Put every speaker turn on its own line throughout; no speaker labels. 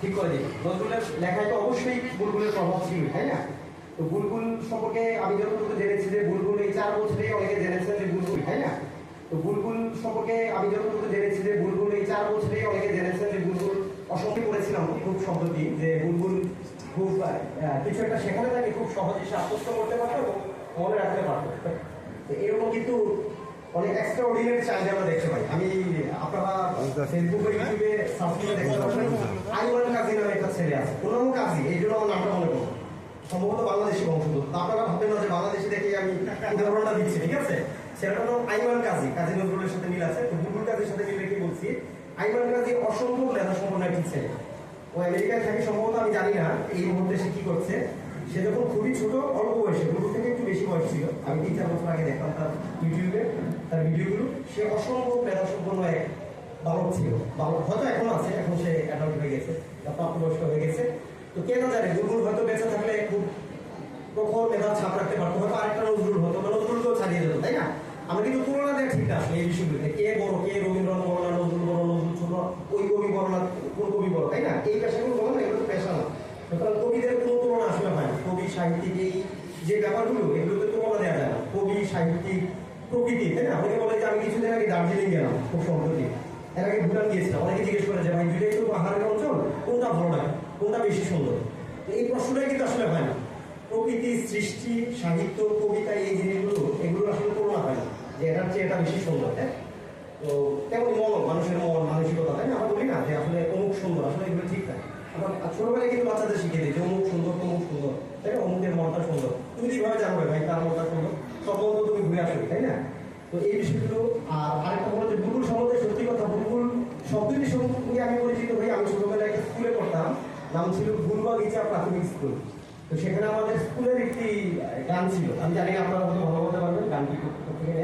ঠিক করে দিই নজরুলের লেখায় তো অবশ্যই বুলবুলের প্রভাব ছিল, তাই না? তো বুলবুল সম্পর্কে আমি যতটুকু জেনেছি যে বুলবুল এই চার বছরেই অনেকে জেনেছেন যে বুলবুল, তাই না? তো বুলবুল সম্পর্কে আমি যতটুকু জেনেছি যে বুলবুল এই চার বছরেই অনেকে জেনেছেন যে বুলবুল অসংখ্য করেছিলাম খুব সম্প্রতি, যে বুলবুল খুব কিছু একটা সেখানে তাকে খুব সহজে সে আত্মস্থ করতে পারতো এবং মনে রাখতে পারতো। এরকম কিন্তু অনেক এক্সট্রা অর্ডিনারি চাইলে আমরা দেখতে পাই। আমি, আপনারা দেখে আমি লেখা আমেরিকায় থাকে, সম্ভবত আমি জানি না এই মুহূর্তে সে কি করছে। সে যখন খুবই ছোট, অল্প বয়সে বুলবুল থেকে একটু বেশি বয়স ছিল, আমি তিন চার বছর আগে দেখলাম তার ইউটিউবে তার ভিডিওগুলো। সে অসম্ভব মেধা সম্পন্ন এক বালক ছিল বালক হয়তো এখন আছে, এখন সে অ্যাডাল্ট হয়ে গেছে প্রাপ্তবয়স্ক হয়ে গেছে। তো কে না জানে বুলবুল হয়তো বেঁচে থাকলে খুব প্রখর মেধার ছাপ রাখতে পারতো, হয়তো আরেকটা নজরুল হতো, বা নজরুলকেও ছাড়িয়ে যেত তাই না? আমরা কিন্তু তুলনা দেওয়া ঠিক না এই বিষয়গুলোতে কে বড়, কে রবীন্দ্রনাথ বড় না নজরুল বড়, নজরুল ছোট, ওই কবি বড় না কোন কবি বড়, তাই না? এই পেশাগুলো বলো না, এগুলো পেশা না সুতরাং কবিদের কোনো তুলনা আসলে হয় না। কবি, সাহিত্যিক, এই যে ব্যাপারগুলো, এগুলোতে তুলনা দেওয়া যায় না। কবি, সাহিত্যিক, প্রকৃতি, তাই না? অনেকে বলে যে আমি কিছুদিন আগে দার্জিলিং গেলাম, খুব সম্প্রতি। এর আগে ভুটান গিয়েছিলাম অনেকে জিজ্ঞেস করে যে, ভাই, দুইটাই তো পাহাড়ের অঞ্চল, কোনটা ভালো লাগে? কোনটা বেশি সুন্দর? তো এই প্রশ্নটাই কিন্তু আসলে হয় না। প্রকৃতি, সৃষ্টি, সাহিত্য, কবিতা, এই জিনিসগুলো এগুলো আসলে তুলনা হয় না, যে এটার চেয়ে এটা বেশি সুন্দর হ্যাঁ? তো তেমন মন, মানুষের মন, মানসিকতা, তাই না? আমরা বলি না যে আসলে অমুক সুন্দর, আসলে এগুলো ঠিক না। আমরা ছোটবেলায় কিন্তু বাচ্চাদের শিখিয়ে দিই যে অমুক সুন্দর, তমুক সুন্দর, তাই না? অমুকের মনটা সুন্দর। তুমি কীভাবে জানবে ভাই তার মনটা সুন্দর? সব তুমি ঘুরে আসবে তাই না? তো এই বিষয়গুলো, আর আরেকটা হলো যে বুলবুল সম্বন্ধে সত্যি কথা বুলবুল শব্দটি সম্পর্কে আমি পরিচিত হই। আমি ছোটবেলায় একটা স্কুলে পড়তাম, নাম ছিল বুলবাগিচা প্রাথমিক স্কুল। তো সেখানে আমাদের স্কুলের একটি গান ছিল। আমি জানি আপনারা হয়তো ভালো বলতে পারবেন গানটি থেকে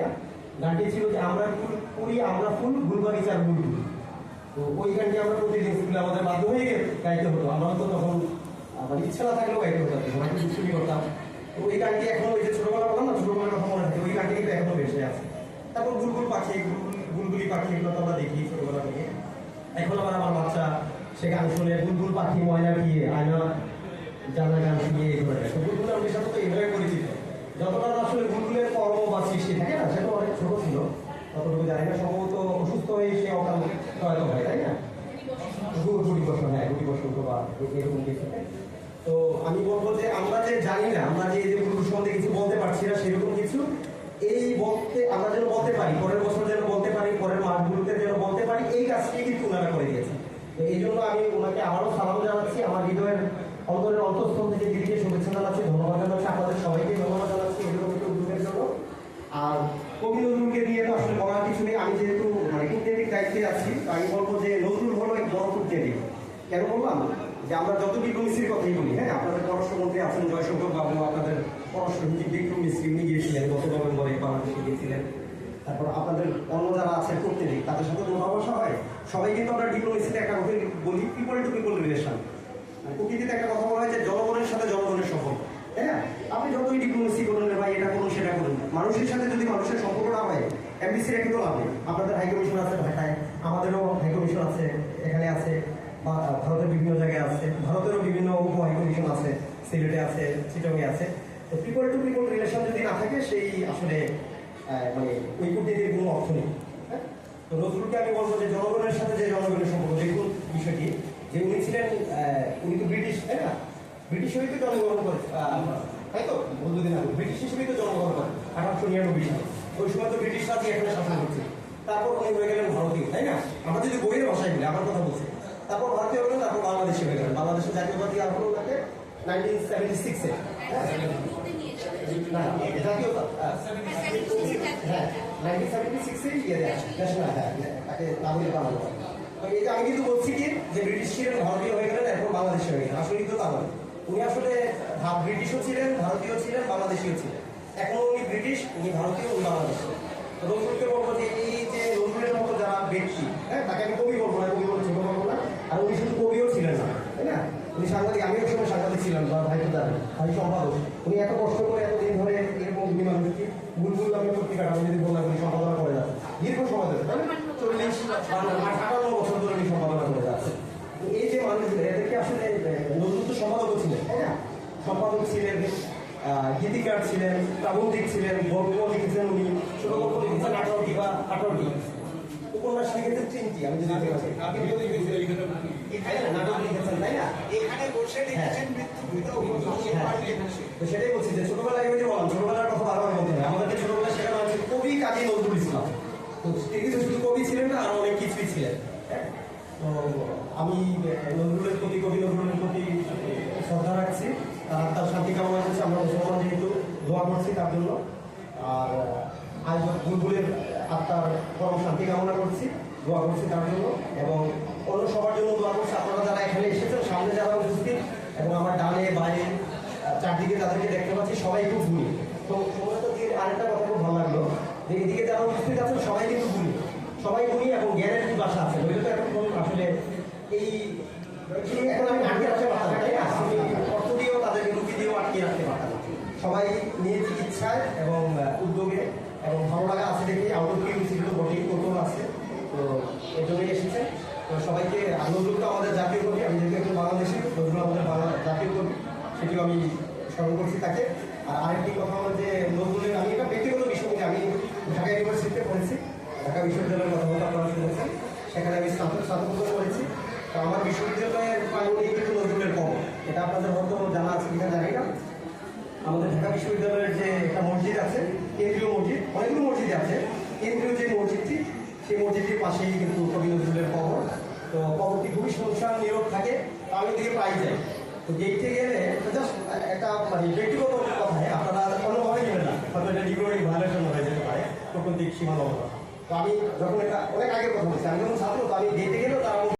গানটি ছিল যে, আমরা ফুল করি, আমরা ফুল বুলবাগিচার বুলবুল তো ওই গানটি আমরা প্রতিদিন স্কুলে আমাদের বাধ্য গাইতে হতো। আমরা তো তখন আমার ইচ্ছা না থাকলেও গাইতে হতো আমরা করতাম। ওই গানটি এখন ওই যে ছোটবেলা বললাম না ছোটবেলার কথা মনে থাকে ওই গানটি কিন্তু এখনও বেঁচে আছে। তারপর বুলবুল পাখি, বুলবুলি পাখি এগুলো তো আমরা দেখি ছোটবেলা থেকে। এখন আবার আমার বাচ্চা, সে গান শুনে বুলবুল পাখি, ময়না গিয়ে, আয়না, জানা গান শুনিয়ে এই ধরে তো বুলবুল আমি সাথে তো এইভাবে পরিচিত। যতটা আসলে বুলবুলের কর্ম বা সৃষ্টি থাকে না সেটা অনেক ছোট ছিল। ততটুকু জানি না, সম্ভবত অসুস্থ হয়ে সে অকাল প্রয়াত হয়, তাই না? গুটি বসন্ত হ্যাঁ গুটি বসন্ত বা এরকম কিছু। তো আমি বলব যে আমরা যে জানি না, আমরা যে যে সম্বন্ধে কিছু বলতে পারছি না, সেরকম কিছু এই বলতে, আমরা যেন বলতে পারি, পরের বছর যেন বলতে পারি, পরের মাসগুলোতে যেন বলতে পারি, এই কাজটি কিন্তু ওনারা করে তো এই জন্য আমি ওনাকে আবারও সালাম জানাচ্ছি, আমার হৃদয়ের অন্তরের অন্তঃস্থল থেকে দিদিকে শুভেচ্ছা জানাচ্ছি, ধন্যবাদ জানাচ্ছি, আপনাদের সবাইকে ধন্যবাদ জানাচ্ছি এরকম একটু উদ্যোগের জন্য। আর কবি নজরুলকে দিয়ে তো আসলে বলার কিছু নেই, আমি যেহেতু মানে কূটনীতিক দায়িত্বে আছি আমি বলব যে নজরুল হলো এক বড় কূটনীতিক। কেন বললাম? যে আমরা যত ডিপ্লোমেসির কথাই বলি হ্যাঁ? আপনাদের পররাষ্ট্রমন্ত্রী আছেন জয়শঙ্কর বাবু, আপনাদের পররাষ্ট্রমন্ত্রী বিক্রম মিস্ত্রি, উনি গিয়েছিলেন, গত নভেম্বরে বাংলাদেশে গিয়েছিলেন। তারপর আপনাদের অন্য যারা আছেন কূটনীতিক তাদের সাথে ভাষা হয়। সবাই কিন্তু আমরা ডিপ্লোমেসিতে একটা কথা বলি পিপল টু পিপল রিলেশন? প্রকৃতিতে একটা কথা বলা হয় যে জনগণের সাথে জনগণের সম্পর্ক না? আপনি যতই ডিপ্লোমেসি করুন না ভাই, এটা করুন, সেটা করুন মানুষের সাথে যদি মানুষের সম্পর্ক না হয় এমবিসি রেখে তো লাভ আপনাদের হাই কমিশন আছে ঢাকায় আমাদেরও হাই কমিশন আছে এখানে আছে বা ভারতের বিভিন্ন জায়গায় আছে ভারতেরও বিভিন্ন উপ হাই কমিশন আছে, সিলেটে আছে, চিটংয়ে আছে। তো পিপল টু পিপল রিলেশন যদি না থাকে, সেই আসলে মানে ওই কূটনীতির কোনো অর্থ নেই। হ্যাঁ? তো নজরুলকে আমি বলব যে জনগণের সাথে যে জনগণের সম্পর্ক, দেখুন বিষয়টি, যে উনি ছিলেন উনি তো ব্রিটিশ, তাই না? ব্রিটিশ হয়েই তো জন্মগ্রহণ করে তাই তো? বন্ধুদিন আগে ব্রিটিশ হিসেবেই তো জন্মগ্রহণ করে, আঠারোশো নিরানব্বই সালে। ওই সময় তো ব্রিটিশ রাজি এখানে শাসন করছে। তারপর উনি হয়ে গেলেন ভারতীয়, তাই না? আমরা যদি বইয়ের ভাষায় বলি, আমার কথা বলছি। তারপর ভারতীয় হলেন তারপর বাংলাদেশে হয়ে গেলেন। বাংলাদেশের জাতীয়বাদী আন্দোলন তাকে নাইনটিন সেভেন্টি সিক্সে না হ্যাঁ নাইনটিন সেভেন্টি সিক্সে ইয়ে ন্যাশনাল হ্যাঁ তাকে নাগরিক বানানো হয় এই আমি কিন্তু বলছি কি যে ব্রিটিশ ভারতীয় হয়ে গেলেন এখন বাংলাদেশি হয়ে গেলেন আসলে কিন্তু তা উনি আসলে ব্রিটিশও ছিলেন ভারতীয় ছিলেন বাংলাদেশিও ছিলেন এখন উনি ব্রিটিশ উনি ভারতীয় উনি বাংলাদেশি নজরুলকে বলব যে এই যে নজরুলের মতো যারা ব্যক্তি হ্যাঁ তাকে আমি কবি বলব না কবি বলে ছোট বলব না আর উনি শুধু কবিও ছিলেন না তাই না উনি সাংবাদিক, আমিও একসময় সাংবাদিক ছিলাম, বা ভাই দাদা ভাই সম্পাদক। উনি এত কষ্ট করে এতদিন ধরে এরকম দুটি মানুষকে ভুল ভুল আমি পত্রিকাটা আমি যদি বললাম উনি সম্পাদনা করে যাচ্ছে। দীর্ঘ সময় আঠারো বছর ধরে উনি সম্পাদনা করে যাচ্ছে। এই যে মানুষগুলো এদেরকে আসলে নতুন তো সম্পাদকও ছিলেন, তাই না? সম্পাদক ছিলেন গীতিকার ছিলেন, প্রাবন্ধিক ছিলেন গল্প লিখেছেন উনি ছোট গল্প লিখেছেন আঠারোটি বা আঠারোটি। উপন্যাস লিখেছেন তিনটি, আমি যদি তো সেটাই বলছি যে ছোটবেলায় যে বললাম ছোটবেলার কথা বারবার বলতে হয়। আমাদেরকে ছোটবেলায় শেখানো হয়েছে কবি কাজী নজরুল ইসলাম। তো তিনি তো শুধু কবি ছিলেন না আরও অনেক কিছুই ছিলেন। হ্যাঁ? তো আমি নজরুলের প্রতি কবি নজরুলের প্রতি শ্রদ্ধা রাখছি। তার তার শান্তি কামনা করছি। আমরা মুসলমান যেহেতু দোয়া করছি তার জন্য। আর আজ বুলবুলের আত্মার শান্তি কামনা করছি, দোয়া করছি তার জন্য এবং অন্য সবার জন্য দোয়া করছি। আপনারা যারা এখানে এসেছেন, সামনে যারা উপস্থিত এবং আমার ডানে বাইরে চারদিকে তাদেরকে দেখতে পাচ্ছি, সবাই খুব গুণী তো সমস্ত দিকে আরেকটা কথা খুব ভালো লাগল যে এদিকে যারা উপস্থিত আছেন, সবাই কিন্তু গুণী সবাই গুণী এবং জ্ঞানের কি ভাষা আছে। ওইটা তো এখন আসলে এই এখন আমি আটকে রাখতে পারতাম তাই না? অর্থ দিয়েও তাদেরকে রুপি দিয়েও আটকে রাখতে পারতাম সবাই নিজ ইচ্ছায় এবং উদ্যোগে এবং ভালো লাগা আছে দেখে আউটডোর ছিল বটি কৌতুক আছে। তো এই জন্যই এসেছে। তো সবাইকে নজরুল আমাদের জাতীয় কবি, আমি যেহেতু একজন বাংলাদেশি নজরুল আমাদের বাংলা জাতীয় কবি, সেটিও আমি স্মরণ করছি তাকে। আর আরেকটি কথা হলো যে, নজরুলের, আমি এটা ব্যক্তিগত বিষয় আমি ঢাকা ইউনিভার্সিটিতে পড়েছি, ঢাকা বিশ্ববিদ্যালয়ের কথা বলতে আপনারা শুনেছেন। সেখানে আমি স্নাতক স্নাতকোত্তর করেছি তো আমার বিশ্ববিদ্যালয়ের প্রাঙ্গণে কিন্তু নজরুলের কম। এটা আপনাদের হয়তো জানা আছে কিনা জানি না। আমাদের ঢাকা বিশ্ববিদ্যালয়ের যে একটা মসজিদ আছে কেন্দ্রীয় মসজিদ, অনেকগুলো মসজিদ আছে। কেন্দ্রীয় যে মসজিদটি, সেই মসজিদটির পাশেই কিন্তু কবি নজরুলের কবর। তো কবরটি খুবই শুনশান নীরব থাকে, আমি ওদিকে প্রায় যাই। তো গেটে গেলে জাস্ট একটা মানে ব্যক্তিগত কথায় আপনারা অন্যভাবে নেবেন না। হয়তো এটা ডিগ্রি ভায়োলেশন হয়ে যেতে পারে প্রকৃতিক সীমা লঙ্ঘন তো আমি যখন এটা অনেক আগের কথা বলছি, আমি যখন ছাত্র, তো আমি গেটে গেলেও তারা